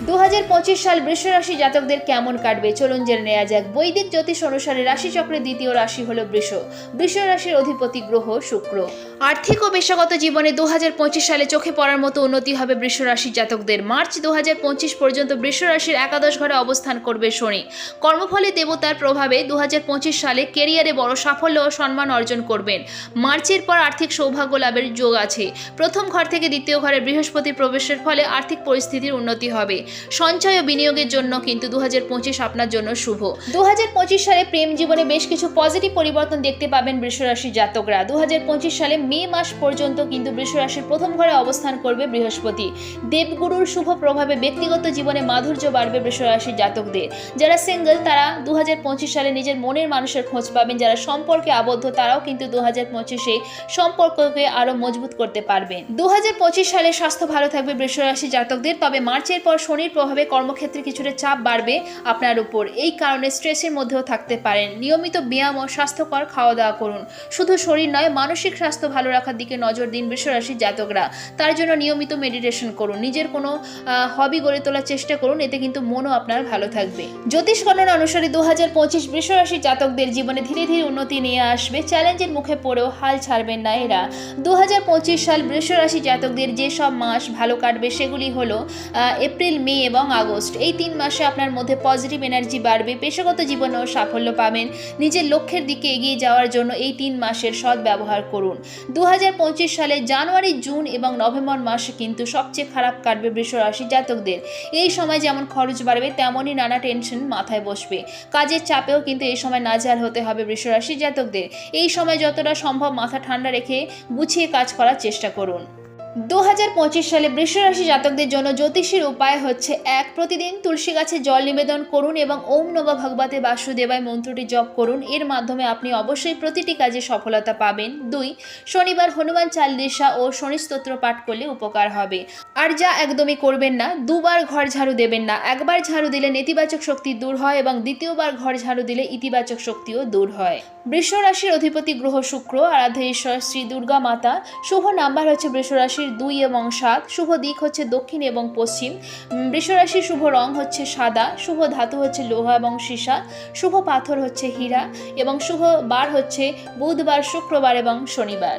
দু হাজার পঁচিশ সাল বৃষ রাশি জাতকদের কেমন কাটবে? চলুন জেনে নেওয়া যাক। বৈদিক জ্যোতিষ অনুসারে রাশিচক্রের দ্বিতীয় রাশি হল বৃষ। বৃষ রাশির অধিপতি গ্রহ শুক্র। আর্থিক ও পেশাগত জীবনে দু হাজার পঁচিশ সালে চোখে পড়ার মতো উন্নতি হবে বৃষ জাতকদের। মার্চ দু হাজার পঁচিশ পর্যন্ত বৃষ রাশির একাদশ ঘরে অবস্থান করবে শনি। কর্মফলে দেবতার প্রভাবে দু হাজার পঁচিশ সালে কেরিয়ারে বড় সাফল্য ও সম্মান অর্জন করবেন। মার্চের পর আর্থিক সৌভাগ্য লাভের যোগ আছে। প্রথম ঘর থেকে দ্বিতীয় ঘরে বৃহস্পতি প্রবেশের ফলে আর্থিক পরিস্থিতির উন্নতি হবে। সঞ্চয় ও বিনিয়োগের জন্য কিন্তু দু আপনার জন্য শুভ। দু সালে প্রেম জীবনে বেশ কিছু পজিটিভ পরিবর্তন দেখতে পাবেন বৃষরাশি জাতকরা। দু সালে মে মাস পর্যন্ত কিন্তু বৃষরাশির প্রথম ঘরে অবস্থান করবে বৃহস্পতি। দেবগুরুর শুভ প্রভাবে ব্যক্তিগত জীবনে মাধুর্য বাড়বে বৃষরাশির জাতকদের। যারা সিঙ্গেল তারা দু হাজার পঁচিশ সালে নিজের মনের মানুষের খোঁজ পাবেন। যারা সম্পর্কে আবদ্ধ, তারাও কিন্তু দু হাজার পঁচিশে সম্পর্ককে আরও মজবুত করতে পারবেন। দু হাজার পঁচিশ সালে স্বাস্থ্য ভালো থাকবে বৃষরাশি জাতকদের। তবে মার্চের পর শনির প্রভাবে কর্মক্ষেত্রে কিছুটা চাপ বাড়বে আপনার উপর। এই কারণে স্ট্রেসের মধ্যেও থাকতে পারেন। নিয়মিত ব্যায়াম ও স্বাস্থ্যকর খাওয়া দাওয়া করুন। শুধু শরীর নয়, মানসিক স্বাস্থ্য ভালো রাখার দিকে নজর দিন বৃষরাশির জাতকরা। তার জন্য নিয়মিত মেডিটেশন করুন। নিজের কোনো হবি গড়ে তোলার চেষ্টা করুন। এতে কিন্তু মনও আপনার ভালো থাকবে। জ্যোতিষ গণনা অনুসারে দু হাজার পঁচিশ বৃষরাশি জাতকদের জীবনে ধীরে ধীরে উন্নতি নিয়ে আসবে। চ্যালেঞ্জের মুখে পড়েও হাল ছাড়বেন না এরা। দু হাজার পঁচিশ সাল বৃষরাশি জাতকদের যে সব মাস ভালো কাটবে সেগুলি হলো এপ্রিল মে এবং আগস্ট। এই তিন মাসে আপনার মধ্যে পজিটিভ এনার্জি বাড়বে, পেশাগত জীবনেও সাফল্য পাবেন। নিজের লক্ষ্যের দিকে এগিয়ে যাওয়ার জন্য এই তিন মাসের সৎ ব্যবহার করুন। দু হাজার পঁচিশ সালে জানুয়ারি, জুন এবং নভেম্বর মাসে কিন্তু সবচেয়ে খারাপ কাটবে বৃষরাশি জাতকদের। এই সময় যেমন খরচ বাড়বে, তেমনই নানা টেনশন মাথায় বসবে। কাজের চাপেও কিন্তু এই সময় নাজাল হতে হবে বৃষরাশি জাতকদের। এই সময় যতটা সম্ভব মাথা ঠান্ডা রেখে গুছিয়ে কাজ করার চেষ্টা করুন। দু হাজার পঁচিশ সালে বৃষরাশি জাতকদের জন্য জ্যোতিষীর উপায় হচ্ছে এক, প্রতিদিন তুলসী গাছে জল নিবেদন করুন এবং ওম নবা ভগবতে বাসুদেবায় মন্ত্রটি জপ করুন। এর মাধ্যমে আপনি অবশ্যই প্রতিটি কাজে সফলতা পাবেন। দুই, শনিবার হনুমান চালিসা ও শনি স্তোত্র পাঠ করলে উপকার হবে। আর যা একদমই করবেন না, দুবার ঘর ঝাড়ু দেবেন না। একবার ঝাড়ু দিলে নেতিবাচক শক্তি দূর হয় এবং দ্বিতীয়বার ঘর ঝাড়ু দিলে ইতিবাচক শক্তিও দূর হয়। বৃষ রাশির অধিপতি গ্রহ শুক্র আরাধ্য ঈশ্বর, শ্রী দুর্গা মাতা। শুভ নাম্বার হচ্ছে বৃষ রাশির দুই এবং সাত। শুভ দিক হচ্ছে দক্ষিণ এবং পশ্চিম। বৃষরাশির শুভ রং হচ্ছে সাদা। শুভ ধাতু হচ্ছে লোহা এবং সীসা। শুভ পাথর হচ্ছে হীরা এবং শুভ বার হচ্ছে বুধবার, শুক্রবার এবং শনিবার।